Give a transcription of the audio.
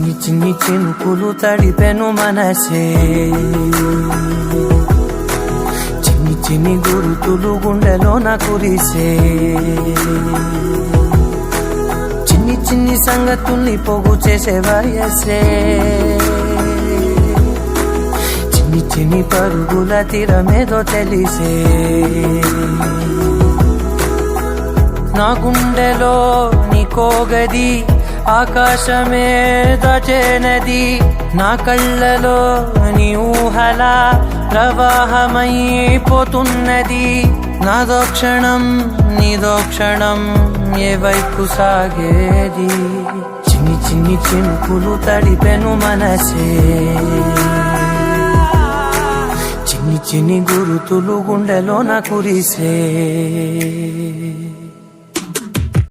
చిన్ని చిన్ని చినుకులు తడిపెను మనసే. చిన్ని చిన్ని గురుతులు గుండెలో నా కురిసే చిన్ని చిన్ని సంగతుల్ని పోగు చేసే వయసే. చిన్ని చిన్ని పరుగుల తీరమేదో తెలిసే. నా గుండెలో నీ కోగది ఆకాశమే దచేనది నా కళ్ళలో నీ ఊహల ప్రవాహమైపోతున్నది. నాదో క్షణం నీదో క్షణం ఏ వైపు సాగేది? చిన్ని చిన్ని చినుకులు తడిపెను మనసే. చిన్ని చిన్ని గురుతులు నా కురిసే.